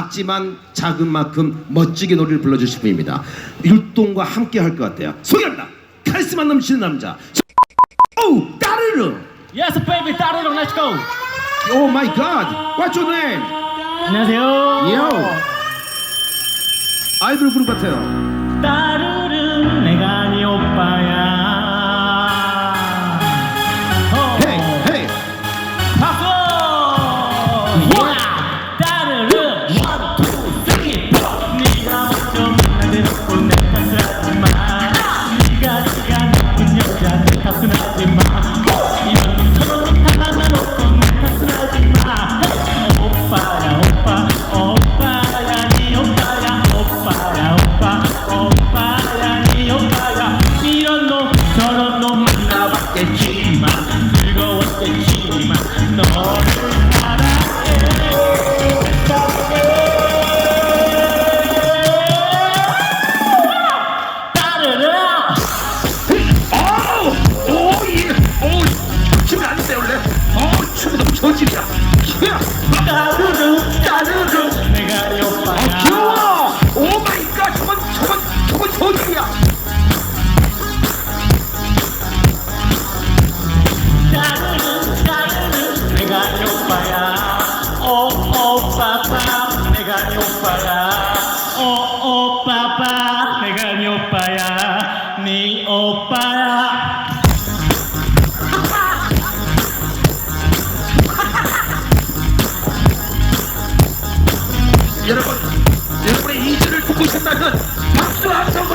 작지만 작은 만큼 멋지게 노래를 불러주실 분입니다. 율동과 함께 할 것 같아요. 소개합니다. 카리스마 넘치는 남자. 오, 따르르. Yes, baby, 따르릉, let's go. 오 마이 갓. What's your name? 안녕하세요. 요. 아이돌 그룹 같아요. 따르릉, 내가 네 오빠야. 호. 헤이, 헤이. 박수! 와! 저질이야. 야, 따르릉 따르릉 내가 네 오빠야 귀여워. 오빠야. 오오 빠빠 내가 네 오빠야. 네 오빠야. 여러분, 여러분의 이주를 듣고 싶다면 박수 한번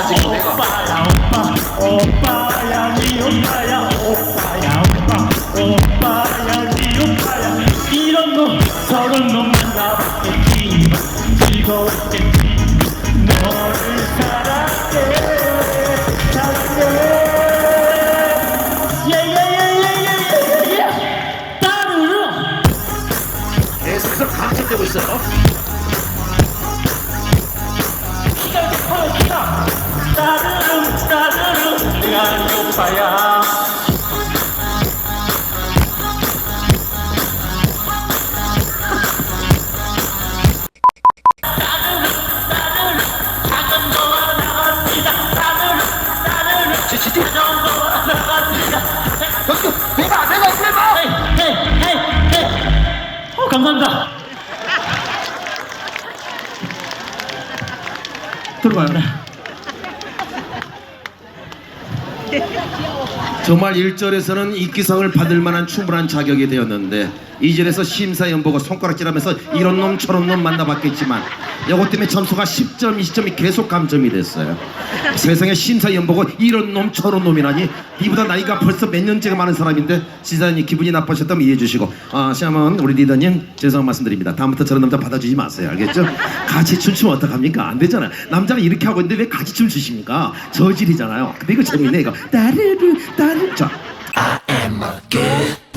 포 오빠야 오빠 오빠야 네 오빠 계속해서 감탄되고 있어요. 따르릉 따르릉 내가 네 오빠야 어 감사합니다 들어가요. 정말 1절에서는 인기상을 받을 만한 충분한 자격이 되었는데 2절에서 심사위원보고 손가락질하면서 이런 놈 저런 놈 만나봤겠지만 이것 때문에 점수가 10점 20점이 계속 감점이 됐어요. 세상에 심사위원보고 이런 놈 저런 놈이라니? 이보다 나이가 벌써 몇 년째가 많은 사람인데 시사님 기분이 나쁘셨다면 이해해 주시고. 아 시아몬 우리 리더님 죄송한 말씀드립니다. 다음부터 저런 남자 받아주지 마세요. 알겠죠? 같이 춤추면 어떡합니까? 안 되잖아요. 남자가 이렇게 하고 있는데 왜 같이 춤 추십니까? 저질이잖아요. 근데 이거 재밌네 이거 따르르 따르 자 am a good